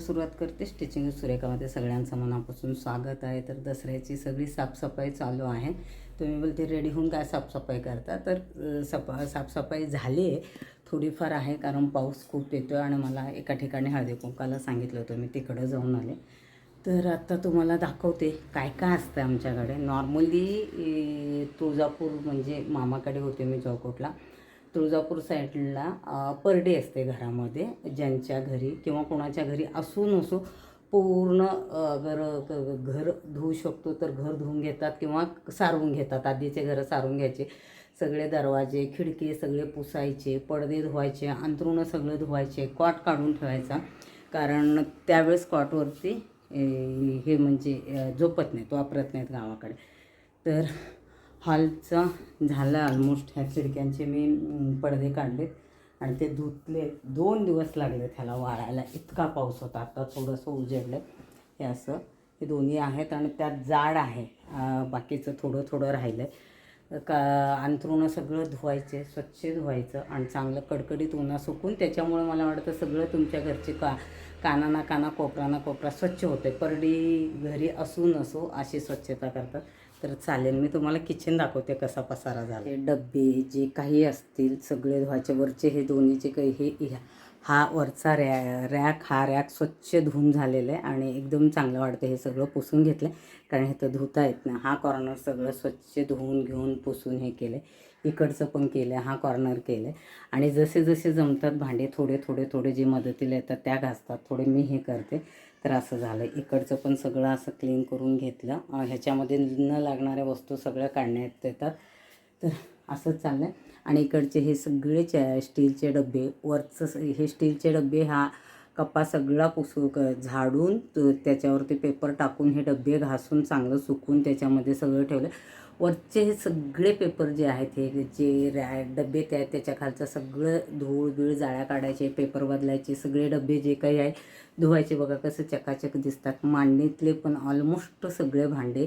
सुरुवात करते. स्टिचिंग सुरेखामध्ये सगळ्यांचं मनापासून स्वागत आहे. तर दसऱ्याची सगळी साफसफाई चालू आहे. तुम्ही बोलते रेडी होऊन काय साफसफाई करता? तर सफा साफसफाई झाली. आहे थोडीफार आहे कारण पाऊस खूप येतो आहे आणि मला एका ठिकाणी हळदी कुंकाला सांगितलं होतं. मी तिकडं जाऊन आले. तर आत्ता तुम्हाला दाखवते काय काय असतं आमच्याकडे. नॉर्मली तुळजापूर म्हणजे मामाकडे होते मी चौकोटला. तुळजापूर साईडला पर डे असते घरामध्ये. ज्यांच्या घरी किंवा कोणाच्या घरी असू नसो पूर्ण घर घर धुवू शकतो तर घर धुवून घेतात किंवा सारवून घेतात. आधीचे घरं सारून घ्यायचे. सगळे दरवाजे खिडकी सगळे पुसायचे पडदे धुवायचे अंथरुणं सगळं धुवायचे कॉट काढून ठेवायचा. कारण त्यावेळेस कॉटवरती हे म्हणजे झोपत नाहीत वापरत नाहीत गावाकडे. तर हॉलचा झालं ऑलमोस्ट ह्या खिडक्यांचे मी पडदे काढलेत. आणि ते धुतले. दोन दिवस लागले त्याला वाळायला. इतका पाऊस होता. आता थोडंसं उजेडलं हे असं. हे दोन्ही आहेत आणि त्यात जाड आहे. बाकीचं थोडं थोडं राहिलं आहे का अंथरुणं सगळं धुवायचे स्वच्छ धुवायचं आणि चांगलं कडकडीत उन्हा सुकून त्याच्यामुळे मला वाटतं सगळं तुमच्या घरचे का काना ना काना कोपरा ना कोपरा स्वच्छ होते परडी घरी असू नसो अशी स्वच्छता करतात. तर चालेल मी तुम्हाला किचन दाखवते कसा पसारा झाला. डब्बे जे काही असतील सगळे धुवायचे वरचे हे दोन्हीचे काही हे हा वरचा रॅ रॅक हा रॅक स्वच्छ धुवून झालेला आहे आणि एकदम चांगलं वाटतं हे सगळं पुसून घेतलं आहे कारण हे तर धुता येत नाही. हा कॉर्नर सगळं स्वच्छ धुवून घेऊन पुसून हे केलं आहे इकडचं पण केलं हा कॉर्नर केलं आहे आणि जसे जसे जमतात भांडे थोडे थोडे थोडे जे मदतीला येतात त्या घासतात. थोडे मी हे करते. तर असं झालं. इकडचं पण सगळं असं क्लीन करून घेतलं. ह्याच्यामध्ये न लागणाऱ्या वस्तू सगळ्या काढण्यात येतात. तर असंच चाललं आहे आणि इकडचे हे सगळे च स्टीलचे डबे वरचं हे स्टीलचे डबे हा कप्पा सगळा पुसू क झाडून त्याच्यावरती पेपर टाकून हे डबे घासून चांगलं सुकून त्याच्यामध्ये सगळं ठेवलं वरचे हे सगळे पेपर जे आहेत हे जे रॅ डबे ते त्याच्या खालचं सगळं धूळ बिळ जाळ्या काढायचे पेपर बदलायचे सगळे डबे जे काही आहे धुवायचे. बघा कसं चकाचक दिसतात. मांडणीतले पण ऑलमोस्ट सगळे भांडे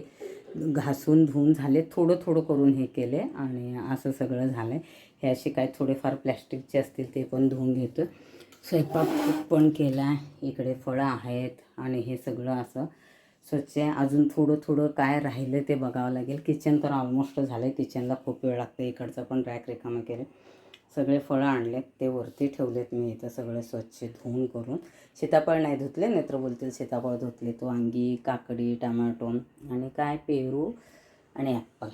घासून धुवून झाले. थोडं थोडं करून हे केले आणि असं सगळं झालं आहे हे असे काय थोडेफार प्लॅस्टिकचे असतील ते पण धुवून घेतो स्वयंपाक पण केला आहे इकडे फळं आहेत आणि हे सगळं असं. स्वच्छ आहे. अजून थोडं थोडं काय राहिलं ते बघावं लागेल. किचन तर ऑलमोस्ट झालं आहे किचनला खूप वेळ लागतं इकडचं पण रॅक रिकामं केलं सगळे फळं आणलेत. ते वरती ठेवलेत मी इथं सगळे स्वच्छ धुवून करून. सीताफळ नाही धुतले. नेत्र बोलतील सीताफळ धुतले तो. वांगी काकडी टमॅटो आणि काय? पेरू आणि ॲप्पल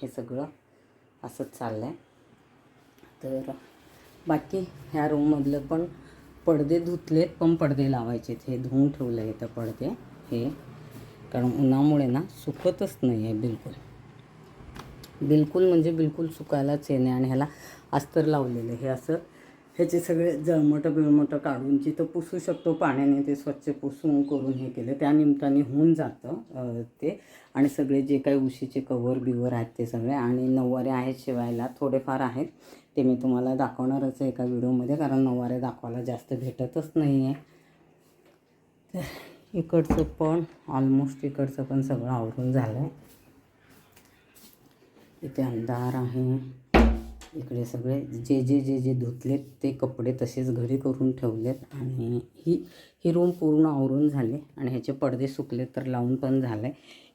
हे सगळं असंच चाललं आहे तर बाकी ह्या रूममधलं पण पडदे धुतलेत पण पडदे लावायचेत. हे धुवून ठेवलं आहे इथं पडदे. हे कारण उन्हामुळे ना सुकतच नाही आहे बिलकुल. बिलकुल म्हणजे बिलकुल सुकायलाच येणे आणि ह्याला अस्तर लावलेलं हे असं ह्याचे सगळे जळमटं बिळमटं काढून जिथं पुसू शकतो पाण्याने ते स्वच्छ पुसून करून हे केलं. त्या निमित्ताने होऊन जातं ते. आणि सगळे जे काही उशीचे कवर बिवर आहेत ते सगळे आणि नऊवारे आहेत शिवायला थोडेफार आहेत. ते मी तुम्हाला दाखवणारच आहे एका व्हिडिओमध्ये कारण नऊवारे दाखवायला जास्त भेटतच नाही आहे तर इकडचं पण ऑलमोस्ट इकडचं पण सगळं आवरून झालं आहे इथे अंधार आहे. इकडे सगळे जे जे जे जे धुतलेत ते कपडे तसेच घरी करून ठेवलेत आणि ही ही रूम पूर्ण आवरून झाले आणि ह्याचे पडदे सुकले तर लावून पण झालं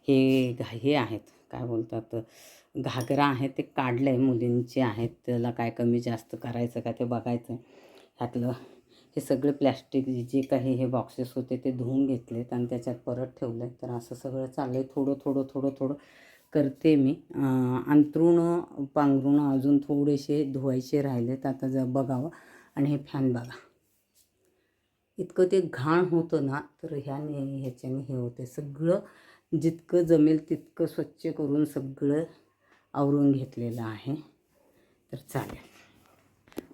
हे घा- हे आहेत काय बोलतात घागरा आहे ते काढलं आहे मुलींचे आहेत त्याला काय कमी जास्त करायचं का ते बघायचं ह्यातलं हे सगळे प्लॅस्टिक जे काही हे बॉक्सेस होते ते धुवून घेतलेत आणि त्याच्यात परत ठेवले तर असं सगळं चाललं आहे थोडं थोडं थोडं थोडं करते मी. अं, पांघरुणं अजून थोडेसे धुवायचे राहिलेत. आता जर बघावं. आणि हे फॅन बघा. इतकं ते घाण होतं ना तर ह्याने ह्याच्याने हे होते सगळं जितकं जमेल तितकं स्वच्छ करून सगळं आवरून घेतलेलं आहे. तर चालेल.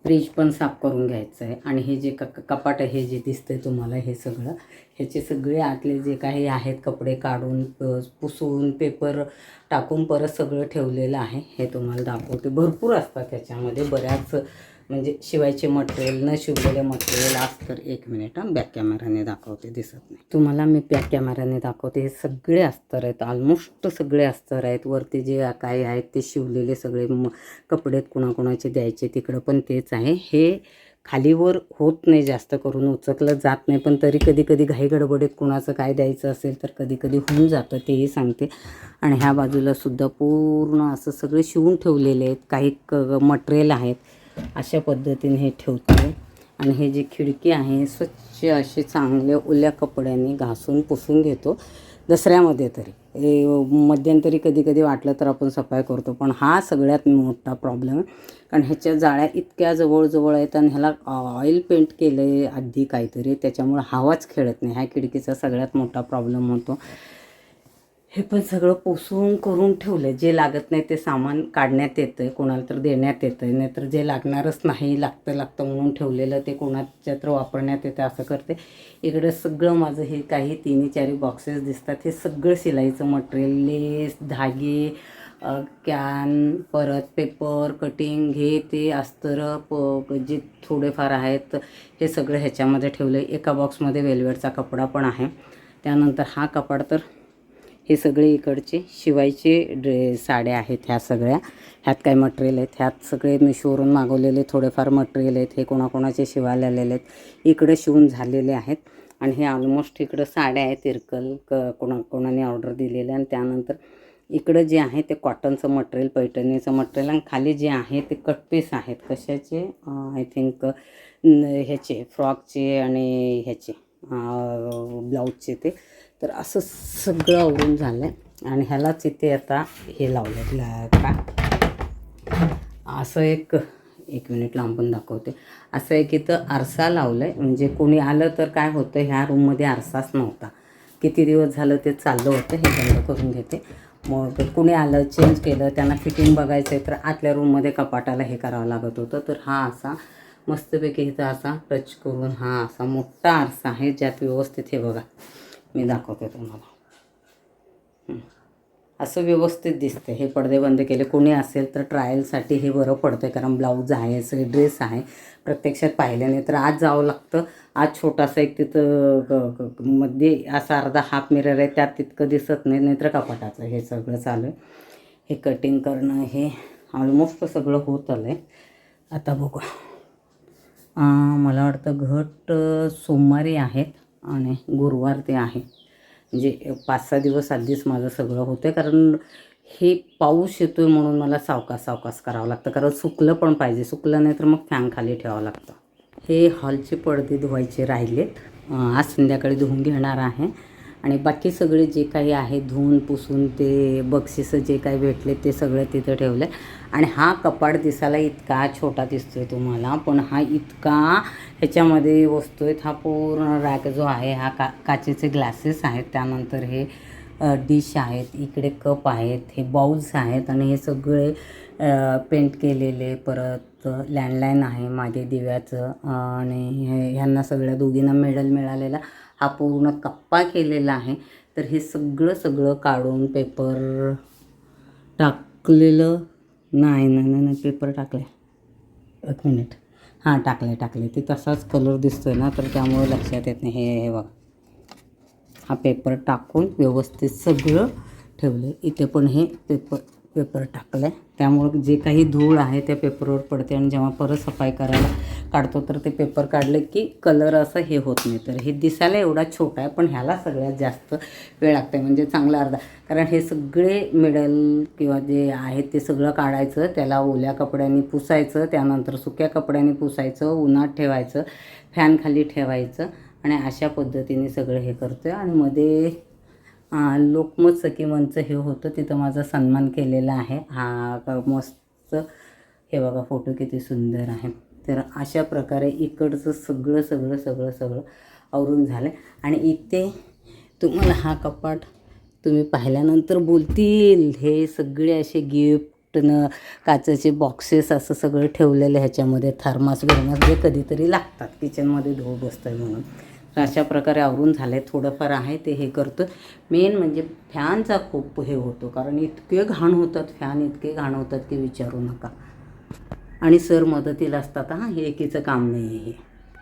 फ्रीज पण साफ करून घ्यायचं आहे आणि हे जे क कपाट हे जे दिसतंय तुम्हाला हे सगळं ह्याचे सगळे आतले जे काही आहेत कपडे काढून प- पुसून पेपर टाकून परत सगळं ठेवलेलं आहे. हे तुम्हाला दाखवते. भरपूर असतात त्याच्यामध्ये बऱ्याच म्हणजे शिवायचे मटेरियल न शिवलेले मटेरियल आज तर एक मिनिट हां. बॅक कॅमेराने दाखवते दिसत नाही. तुम्हाला मी बॅक कॅमेराने दाखवते. हे सगळे अस्तर आहेत ऑलमोस्ट सगळे अस्तर आहेत. वरती जे काही आहेत ते शिवलेले सगळे म कपडे कुणाकुणाचे द्यायचे तिकडं पण तेच आहे. हे खालीवर होत नाही जास्त करून उचकलं जात नाही. पण तरी कधी कधी घाई गडबडीत कुणाचं काय द्यायचं असेल तर कधी कधी होऊन जातं तेही सांगते. आणि ह्या बाजूला सुद्धा पूर्ण असं सगळे शिवून ठेवलेले आहेत. काही क मटेरियल आहेत. अशा पद्धतीने हे ठेवते. आणि हे जी खिडकी आहे स्वच्छ असे चांगले ओल्या कपड्यांनी घासून पुसून घेतो. दसऱ्यामध्ये तरी. हे मध्यंतरी कधी कधी वाटलं तर आपण सफाई करतो पण हा सगळ्यात मोठा प्रॉब्लेम आहे. कारण ह्याच्या जाळ्या इतक्या जवळजवळ आहेत आणि ह्याला ऑइल पेंट केलं आहे आधी काहीतरी त्याच्यामुळं हवाच खेळत नाही. ह्या खिडकीचा सगळ्यात मोठा प्रॉब्लेम होतो. हे पण सगळं पुसून करून ठेवलं जे लागत नाही ते सामान काढण्यात येतं आहे कोणाला तर देण्यात येतं आहे नाहीतर जे लागणारच नाही लागतं लागतं म्हणून ठेवलेलं ते कोणाच्या तर वापरण्यात येतं असं करते. इकडं सगळं माझं हे काही तिन्ही चारी बॉक्सेस दिसतात. हे सगळं शिलाईचं मटेरियल लेस धागे कॅन परत पेपर कटिंग हे ते अस्तर प जे थोडेफार आहेत हे सगळं ह्याच्यामध्ये ठेवलं आहे एका बॉक्समध्ये वेलवेटचा कपडा पण आहे. त्यानंतर हा कपाड तर हे सगळे इकडचे शिवायचे ड्रे साड्या आहेत ह्या सगळ्या. ह्यात काय मटेरियल आहेत? ह्यात सगळे मिशोवरून मागवलेले थोडेफार मटेरियल आहेत. हे कोणाकोणाचे शिवायला आलेले आहेत. इकडे शिवून झालेले आहेत. आणि हे ऑलमोस्ट इकडं साड्या आहेत तिरकल क कोणा कोणाने ऑर्डर दिलेले आणि त्यानंतर इकडं जे आहे ते कॉटनचं मटेरियल पैठणीचं मटेरियल आणि खाली जे आहे ते कटपीस आहेत. कशाचे? आय थिंक ह्याचे फ्रॉकचे आणि ह्याचे ब्लाऊजचे ते. तर असं सगळं आवरून झालं आहे आणि ह्यालाच इथे आता हे लावलं ब्लॅक का? असं एक एक मिनिट लांबून दाखवते. असं एक इथं आरसा लावलं आहे म्हणजे कोणी आलं तर काय होतं? ह्या रूममध्ये आरसाच नव्हता. किती दिवस झालं ते चाललं होतं हे बंद करून घेते. मग कुणी आलं चेंज केलं त्यांना फिटिंग बघायचं आहे तर आतल्या रूममध्ये कपाटाला हे करावं लागत होतं. तर हा असा मस्तपैकी इथं असा टच करून हा असा मोठा आरसा आहे ज्यात व्यवस्थित हे बघा. मी दाखवते तुम्हाला. असं व्यवस्थित दिसते हे पडदे बंद केले. कोणी असेल तर ट्रायलसाठी हे बरं पडतं कारण ब्लाऊज आहे सगळे ड्रेस आहे. प्रत्यक्षात पाहिल्याने तर आज जावं लागतं. आज छोटासा एक तिथं ग- मध्ये असा अर्धा हाफ मिरर आहे त्यात तितकं दिसत नाही नाहीतर कपाटाचं हे सगळं चालू आहे. हे कटिंग करणं हे ऑलमोस्ट सगळं होत आलं आहे आता बघू. मला वाटतं घट सोमवारी आहेत. आणि गुरुवार ते आहे. म्हणजे पाच सहा दिवस आधीच माझं सगळं होतं कारण हे पाऊस येतो आहे म्हणून मला सावकास सावकास करावं लागतं. कारण सुकलं पण पाहिजे. सुकलं नाही तर मग फॅन खाली ठेवावं लागतं. हे हॉलचे पडदे धुवायचे राहिलेत. आज संध्याकाळी धुवून घेणार आहे. आणि बाकी सगळे जे काही आहे धुवून पुसून ते बक्षिसं जे काही भेटले ते सगळं तिथं ठेवलं आहे आणि हा कपाट दिसायला इतका छोटा दिसतोय तुम्हाला पण हा इतका ह्याच्यामध्ये वस्तू आहेत हा पूर्ण रॅक जो आहे हा का काचेचे ग्लासेस आहेत त्यानंतर हे डिश आहेत इकडे कप आहेत हे बाउल्स आहेत आणि हे सगळे पेंट केलेले परत लँडलाईन आहे मागे दिव्याचं आणि हे ह्यांना सगळ्या दोघींना मेडल मिळालेला. हा पूर्ण कप्पा केलेला आहे. तर हे सगळं सगळं काढून पेपर टाकलेलं नाही नाही नाही नाही पेपर टाकले एक मिनिट हां टाकले टाकले ते तसाच कलर दिसतोय ना तर त्यामुळे लक्षात येत नाही. हे हे बघा. हा पेपर टाकून व्यवस्थित सगळं ठेवलं इथे पण हे पेपर पेपर टाकलं आहे त्यामुळं जे काही धूळ आहे त्या पेपरवर पडते. आणि जेव्हा परत सफाई करायला काढतो तर ते पेपर काढले की कलर असं हे होत नाही. तर हे दिसायला एवढा छोटा आहे पण ह्याला सगळ्यात जास्त वेळ लागते म्हणजे चांगला अर्धा. कारण हे सगळे मिडल किंवा जे आहे ते सगळं काढायचं त्याला ओल्या कपड्यांनी पुसायचं त्यानंतर सुक्या कपड्याने पुसायचं उन्हात ठेवायचं फॅनखाली ठेवायचं आणि अशा पद्धतीने सगळं हे करतो आहे आणि मध्ये लोकमत सखी मंच हे होतं तिथं माझा सन्मान केलेला आहे. हा मस्त हे बघा फोटो किती सुंदर आहे. तर अशा प्रकारे इकडचं सगळं सगळं सगळं सगळं आवरून झालं आणि इथे तुम्हाला हा कपाट तुम्ही पाहिल्यानंतर बोलतील. हे सगळे असे गिफ्टनं काचेचे बॉक्सेस असं सगळं ठेवलेलं ह्याच्यामध्ये थर्मास बिर्मास जे कधीतरी लागतात. किचनमध्ये धो बसतं म्हणून. तर अशा प्रकारे आवरून झाले थोडंफार आहे ते हे करतो मेन म्हणजे फॅनचा खूप हे होतो. कारण इतके घाण होतात फॅन इतके घाण होतात की विचारू नका. आणि सर मदतीला असतात. हां हे एकीचं काम नाही आहे.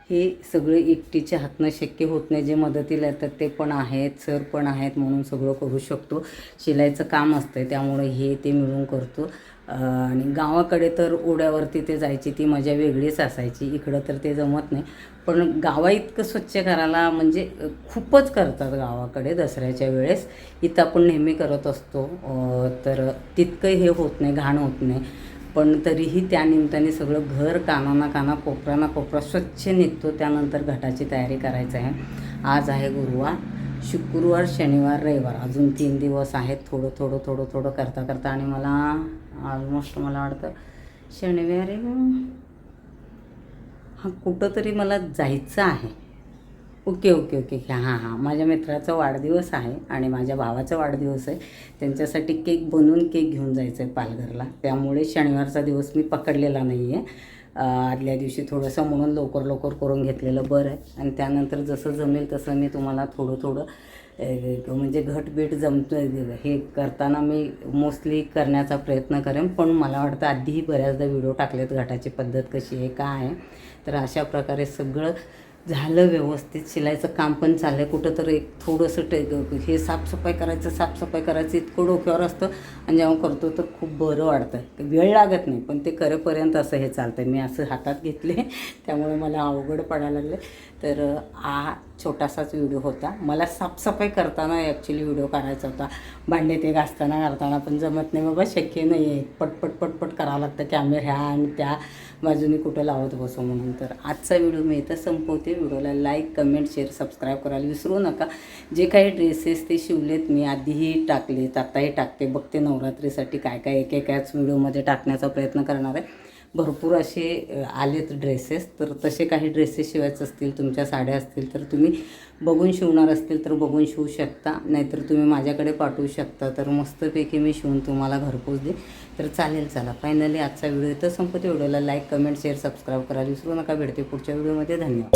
हे सगळे सगळं एकटीच्या हातनं शक्य होत नाही. जे मदतीला येतात ते पण आहेत सर पण आहेत म्हणून सगळं करू शकतो. शिलाईचं काम असतं त्यामुळे हे ते मिळून करतो. आणि गावाकडे तर ओढ्यावरती ते जायची ती मजा वेगळीच असायची. इकडं तर ते जमत नाही. पण गावा इतकं स्वच्छ करायला म्हणजे खूपच करतात गावाकडे दसऱ्याच्या वेळेस. इथं आपण नेहमी करत असतो. तर तितकं हे होत नाही घाण होत नाही. पण तरीही त्या निमित्ताने सगळं घर कानाना काना कोपरा कोपरा स्वच्छ निघतो. त्यानंतर घटाची तयारी करायची आहे. आज आहे गुरुवार. शुक्रवार शनिवार रविवार. अजून तीन दिवस आहेत. थोडं थोडं थोडं थोडं करता करता आणि मला ऑलमोस्ट मला वाटतं शनिवारी हां कुठंतरी मला जायचं आहे. ओके ओके ओके हां हां. माझ्या मित्राचा वाढदिवस आहे आणि माझ्या भावाचा वाढदिवस आहे. त्यांच्यासाठी केक बनवून केक घेऊन जायचं आहे पालघरला. त्यामुळे शनिवारचा दिवस मी पकडलेला नाही आहे आदल्या दिवशी थोडंसं म्हणून लवकर लवकर करून घेतलेलं बरं आहे. आणि त्यानंतर जसं जमेल तसं मी तुम्हाला थोडं थोडं म्हणजे घटबीट जमतं हे करताना मी मोस्टली करण्याचा प्रयत्न करेन. पण मला वाटतं आधीही बऱ्याचदा व्हिडिओ टाकलेत घटाची पद्धत कशी आहे काय आहे. तर अशा प्रकारे सगळं झालं व्यवस्थित शिलाईचं काम पण चाललं आहे कुठं तर एक थोडंसं टे हे साफसफाई करायचं साफसफाई करायचं इतकं डोक्यावर असतं आणि जेव्हा करतो तर खूप बरं वाटतं. वेळ लागत नाही पण ते करेपर्यंत असं हे चालतं मी असं हातात घेतले त्यामुळे मला अवघड पडायला लागले तर हा छोटासाच व्हिडिओ होता. मला साफसफाई करताना ॲक्च्युली व्हिडिओ काढायचा होता. भांडे ते घासताना करताना पण जमत नाही. बाबा शक्य नाही आहे पटपट पटपट करावं लागतं. कॅमेरा ह्या आणि त्या बाजूने कुठं लावत बसू म्हणून. तर आजचा व्हिडिओ मी इथं संपवते. व्हिडिओला लाईक कमेंट शेअर सबस्क्राईब करायला विसरू नका. जे काही ड्रेसेस ते शिवलेत मी आधीही टाकलेत. आताही टाकते. बघते नवरात्रीसाठी काय काय एक एकाच व्हिडिओमध्ये टाकण्याचा प्रयत्न करणार आहे. भरपूर असे आलेत ड्रेसेस तर तसे काही ड्रेसेस शिवायचे असतील तुमच्या साड्या असतील तर तुम्ही बघून शिवणार असतील तर बघून शिवू शकता. नाहीतर तुम्ही माझ्याकडे पाठवू शकता. तर मस्तपैकी मी शिवून तुम्हाला घरपोच दे तर चालेल चला. फायनली आजचा व्हिडिओ इथं संपते. व्हिडिओला लाईक कमेंट शेअर सबस्क्राईब करायला विसरू नका. भेटते पुढच्या व्हिडिओमध्ये. धन्यवाद.